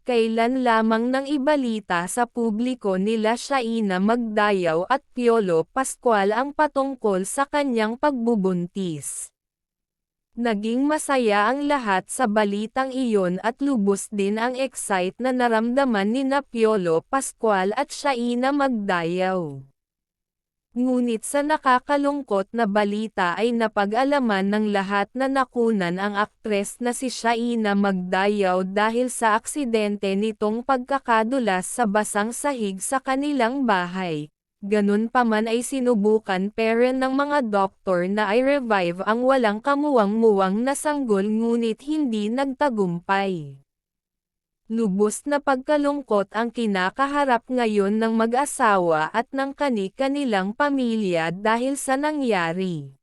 Kailan lamang nang ibalita sa publiko nila Shaina Magdayaw at Piolo Pascual ang patungkol sa kanyang pagbubuntis. Naging masaya ang lahat sa balitang iyon at lubos din ang excite na naramdaman ni na Piolo Pascual at Shaina Magdayaw. Ngunit sa nakakalungkot na balita ay napag-alaman ng lahat na nakunan ang aktres na si Shaina Magdayaw dahil sa aksidente nitong pagkakadulas sa basang sahig sa kanilang bahay. Ganun pa man ay sinubukan pero ng mga doktor na i-revive ang walang kamuwang-muwang na sanggol ngunit hindi nagtagumpay. Lubos na pagkalungkot ang kinakaharap ngayon ng mag-asawa at ng kani-kanilang pamilya dahil sa nangyari.